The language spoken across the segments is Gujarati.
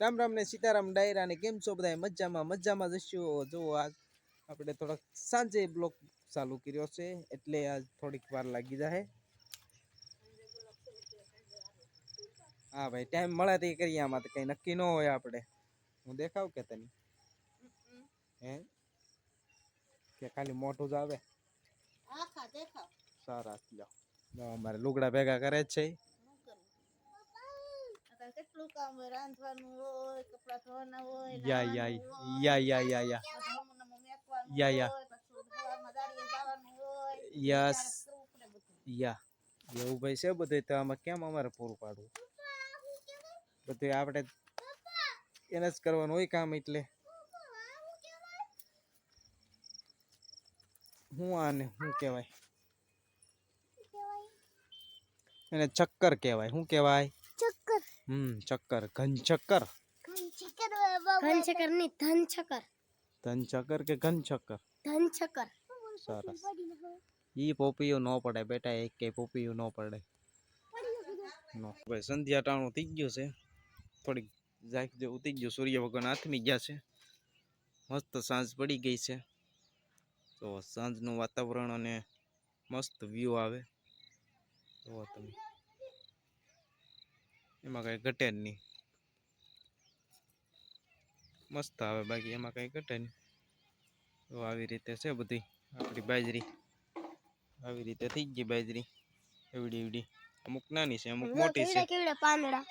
રામ રામ ને સીતારામ ડાયરા ને કેમ છો બધા મજામાં મજામાં જશો જુઓ આજ આપણે થોડાક સાંજે બ્લોક ચાલુ કર્યો છે એટલે આજ થોડીક વાર લાગી જાય હા ભાઈ ટાઈમ મળે તે કરીએ આમાં તો કઈ નક્કી ન હોય આપણે. હું દેખાવ કે તને? હે? કે ખાલી મોટું જ આવે? સારા લો અમારે લુગડા ભેગા કરે છે. કેટલું કામ હોય રાંધવાનું હોય કપડાં ધોવાના હોય યા યા યા યા યા યા યા, યા. યસ. યા એવું ભાઈ છે બધું તો આમાં કેમ અમારે પૂરું પાડવું બધું આપણે એને જ કરવાનું હોય કામ એટલે હું આને શું કહેવાય એને ચક્કર કહેવાય શું કહેવાય હમ ચક્કર ઘન ચક્કર? ઘન ચક્કર નહીં ધન ચક્કર. ધન ચક્કર કે ઘન ચક્કર? ધન ચક્કર. સરસ. ઈ પોપીયું ન પડે બેટા એક કે પોપિયું ન પડે. નો. ભાઈ સંધ્યા ટાણું થઈ ગયું છે. થોડીક જાક જેવું ઉતી ગયું સૂર્ય ભગવાન આથમી ગયા છે. મસ્ત સાંજ પડી ગઈ છે. તો સાંજનું વાતાવરણ અને મસ્ત વ્યૂ આવે. તો તમે એમાં કઈ ઘટે જ નહીં. મસ્ત આવે બાકી એમાં કઈ ઘટે નહીં. તો આવી રીતે છે બધી આપણી બાજરી. આવી રીતે થઈ ગઈ બાજરી. એવડી એવડી. અમુક નાની છે અમુક મોટી છે. કેવડા કેવડા પાંદડા?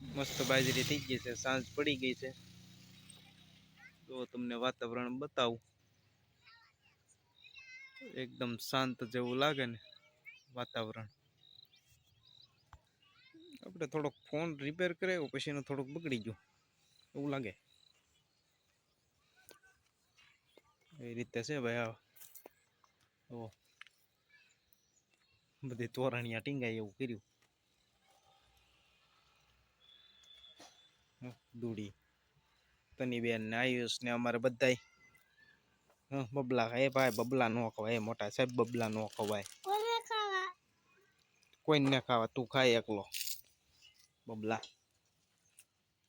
મસ્ત બાજરી થઈ ગઈ છે સાંજ પડી ગઈ છે. તો તમને વાતાવરણ બતાવું. એકદમ શાંત જેવું લાગે ને વાતાવરણ. આપણે થોડોક ફોન રિપેર કરાવ્યો પછી એનો થોડોક બગડી ગયો. એવું લાગે. એ રીતે છે ભાઈ આ. ઓ. બધી તોરણિયા ટીંગાઈ એવું કર્યું. દૂડી. તની બેન ને આયુષ ને અમારે બધાય. બબલા એ ભાઈ બબલા નો ખવાય એ મોટા સાહેબ બબલા નો ખવાય. કોઈ ને કોઈને ના ખાવા તું ખાય એકલો. બબલા.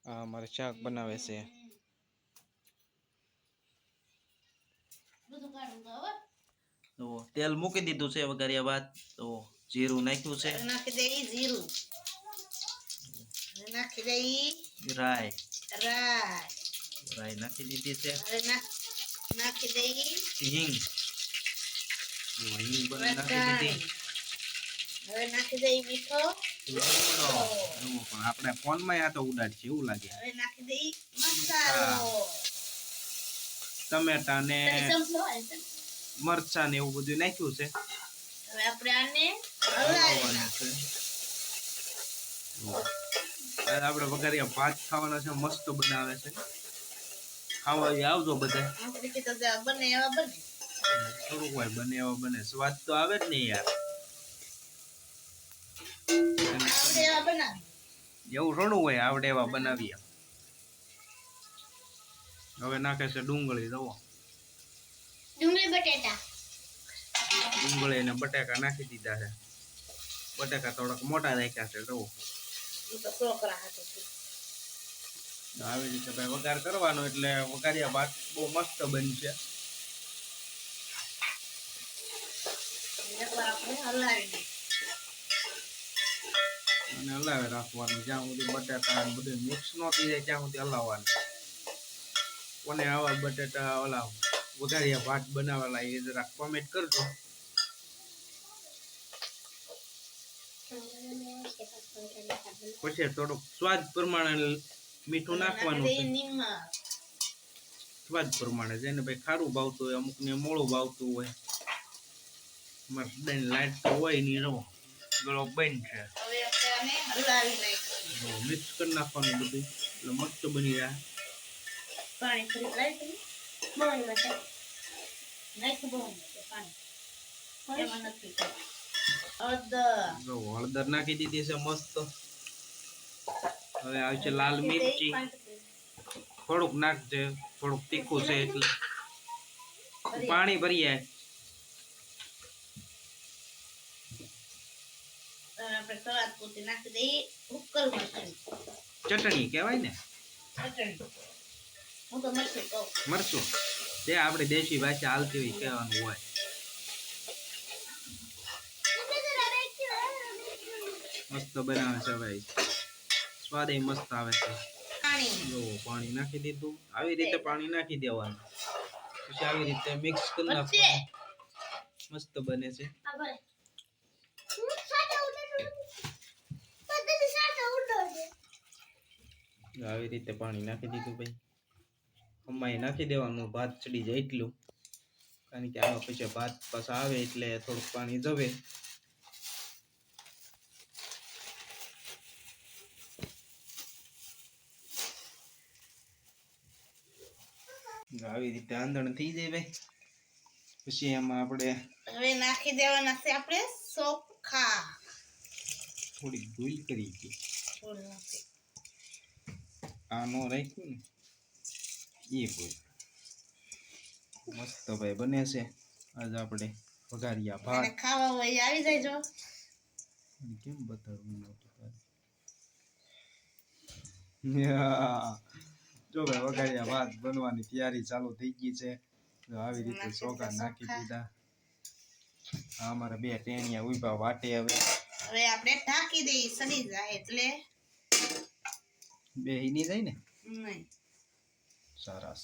આ અમારે શાક બનાવે છે. તો તેલ મૂકી દીધું છે વઘાર્યા બાદ તો જીરું નાખ્યું છે. નાખી દે જીરું. નાખી દે રાય. રાય. રાય નાખી દીધી છે. નાખ- નાખી દઈ હિંગ હિંગ બધી નાખી. દીધી. હવે નાખી દઈ મીઠો. આપણે ફોનમાં આ તો ઉડાડશે એવું લાગે. હવે નાખી દઈ મસાલો. ટમેટા ને? મરચા ને એવું બધું નાખ્યું છે. હવે આપણે આને હલાવવાનું છે. આપણે વઘારિયા ભાત ખાવાના છે મસ્ત બનાવે છે. ખાવા આવજો બધા બને એવા બને. થોડુંક હોય બને એવા બને. સ્વાદ તો આવે જ ને યાર. એવા થોડું હોય આવડે એવા બનાવીએ. હવે નાખે છે ડુંગળી દવો. ડુંગળી બટેટા. ડુંગળી અને બટાકા નાખી દીધા છે. બટાકા થોડાક મોટા રાખ્યા છે દવો. તો છોકરા હાથે. આવી રીતે ભાઈ વઘાર કરવાનો એટલે વઘાર્યા ભાત બહુ મસ્ત બનશે. અને હલાવે રાખવાનું જ્યાં સુધી બટાટા બધું મિક્સ ન થઈ જાય ત્યાં સુધી હલાવવાનું. કોને આવા બટાટા ઓલા વઘાર્યા ભાત બનાવેલા એ જરા કોમેન્ટ કરજો. પછી થોડુંક સ્વાદ પ્રમાણે મીઠું નાખવાનું છે. સ્વાદ પ્રમાણે જેને ભાઈ ખારું ભાવતું હોય અમુકને મોળું ભાવતું હોય. મસ્ત લાઈટ તો હોય નહીં રહો ગળો બંધ છે. મિક્સ કરી નાખવાનું બધું. એટલે મસ્ત બની જાય. હળદર નાખી દીધી છે મસ્ત. હવે આવશે લાલ મિરચી. થોડુંક નાખજે થોડુંક તીખું છે એટલે. પાણી ભરી જાય ચટણી કહેવાય ને? મરચું જે આપણે દેશી ભાષા હાલતી હોય કહેવાનું હોય. મસ્ત બનાવે છે ભાઈ. સ્વાદ મસ્ત આવે છે. પાણી. પાણી નાખી દીધું. આવી રીતે પાણી નાખી દેવાનું. પછી આવી રીતે મિક્સ કરી નાખવાનું. મસ્ત બને છે. આવી રીતે પાણી નાખી દીધું ભાઈ. અમાય નાખી દેવાનું ભાત ચડી જાય એટલું. કારણ કે આમાં પછી ભાત પાછા આવે એટલે થોડુંક પાણી જવે. આવી રીતે આંધણ થઈ જાય ભાઈ. પછી એમાં આપણે હવે નાખી દેવાના છે આપણે ચોખા થોડી ભૂલ કરી હતી આ નો રાખ્યું ને એ ભૂલ મસ્ત ભાઈ બને છે. આજ આપણે વઘારિયા ભાત. ખાવા હોય આવી જાય જો. કેમ બતાડવું યા. જો ભાઈ વઘારિયા ભાત બનવાની તૈયારી ચાલુ થઈ ગઈ છે. આવી રીતે ચોખા નાખી દીધા. આ અમારા બે ટેણિયા ઊભા વાટે હવે. હવે આપણે ઢાંકી દઈએ સડી જાય એટલે. બે હીની જાય ને? નહીં. સરસ.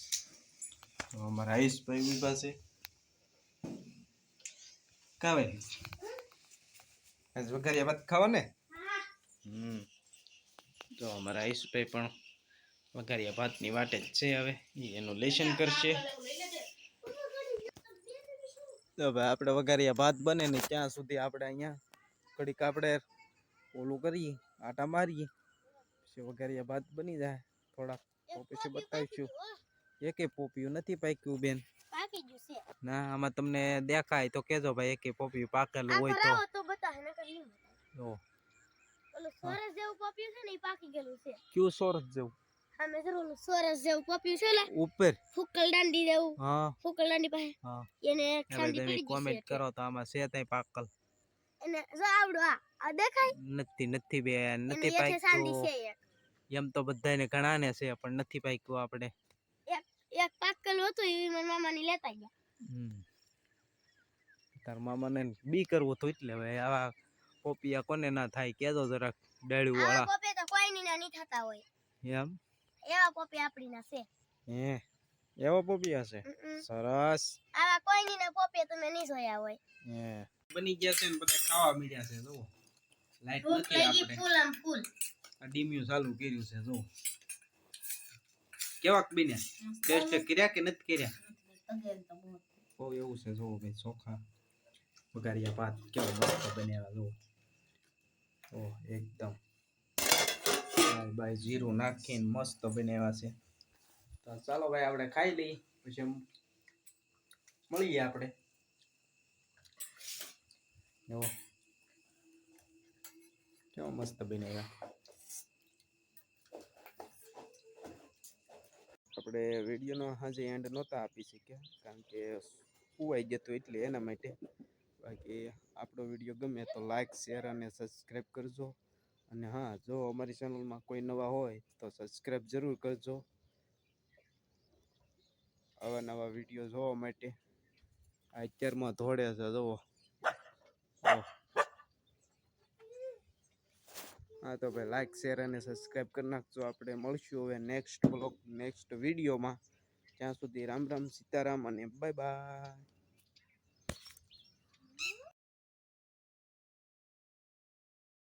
તો અમારા આયુષભાઈ ઊભા છે. કાવે? આજ વઘારિયા ભાત ખાવા ને હમ. તો અમારા આયુષભાઈ પણ વઘારિયા ભાતની વાટે જ છે હવે. એ એનું લેશન કરશે. તો ભાઈ આપણે વઘારિયા ભાત બને ને ત્યાં સુધી આપણે અહીંયા ઘડીક આપણે ઓલું કરીએ આટા મારીએ. પછી વઘારિયા ભાત બની જાય. થોડાક તો પછી બતાવીશું. એકે પોપિયું નથી પાક્યું બેન? પાકી ગયું છે. ના આમાં તમને દેખાય તો કેજો ભાઈ એકે પોપિયું પાકેલું હોય તો. તો સોરસ જેવું પોપિયું છે ને એ પાકી ગયેલું છે. ક્યુ સોરસ જેવું? સામે જો સોરસ જેવું પોપિયું છે ને ઉપર. ફૂકલ દાંડી જેવું. હા. ફૂકલ દાંડી પાસે. હા. એને તમે પડી કોમેન્ટ કરો તો આમાં છે તઈ પાકલ એને જો આવડો આ. દેખાય? નથી નથી બે નથી પાક્યું. એમ તો બધાને ઘણાને છે પણ નથી પાક્યું આપણે. એક એક પાકલ હતું એ મારા મામાની લેતા ગયા. હમ. તાર મામાને બી કરવું હતું એટલે હવે આવા પોપિયા કોને ના થાય કેજો જરાક ડાળ્યું વાળા. પોપિયા તો કોઈની ના નહીં થતા હોય. એમ? એવા પોપી આપણી ના છે. હે એવા પોપી હશે? સરસ. આવા કોઈની ના પોપી તમે નહીં જોયા હોય. હે. બની ગયા છે ને બધા ખાવા મળ્યા છે જો લાઈટ નથી આપણે. ફૂલ આમ ફૂલ. આ ડીમ્યુ ચાલુ કર્યું છે જો કેવાક બીને ટેસ્ટ કર્યા કે નથી કર્યા? બહુ એવું છે જો ભાઈ ચોખા વઘારિયા ભાત કેવો મસ્ત બનેલા જો ઓ એકદમ. ભાઈ ભાઈ જીરું નાખીને મસ્ત બનાવ્યા છે. તો ચાલો ભાઈ, આપણે ખાઈ લઈએ. પછી મળીએ આપણે. જો કેવો મસ્ત બનાવ્યા આપણે વિડીયોનો હજી એન્ડ નહોતા આપી શક્યા, કારણ કે સુવાઈ જતો એટલે એના માટે. બાકી આપણો વીડિયો ગમે તો લાઈક શેર અને સબસ્ક્રાઈબ કરજો. અને હા, જો અમારી ચેનલમાં કોઈ નવા હોય તો સબસ્ક્રાઈબ જરૂર કરજો. આવા નવા વીડિયો જોવા માટે. આ અત્યારમાં ધોડે છે, જુઓ. હા, તો ભાઈ લાઈક શેર અને સબસ્ક્રાઈબ કરી નાખજો. આપણે મળશું હવે નેક્સ્ટ બ્લોગ નેક્સ્ટ વિડીયોમાં ત્યાં સુધી રામ રામ સીતારામ અને બાય બાય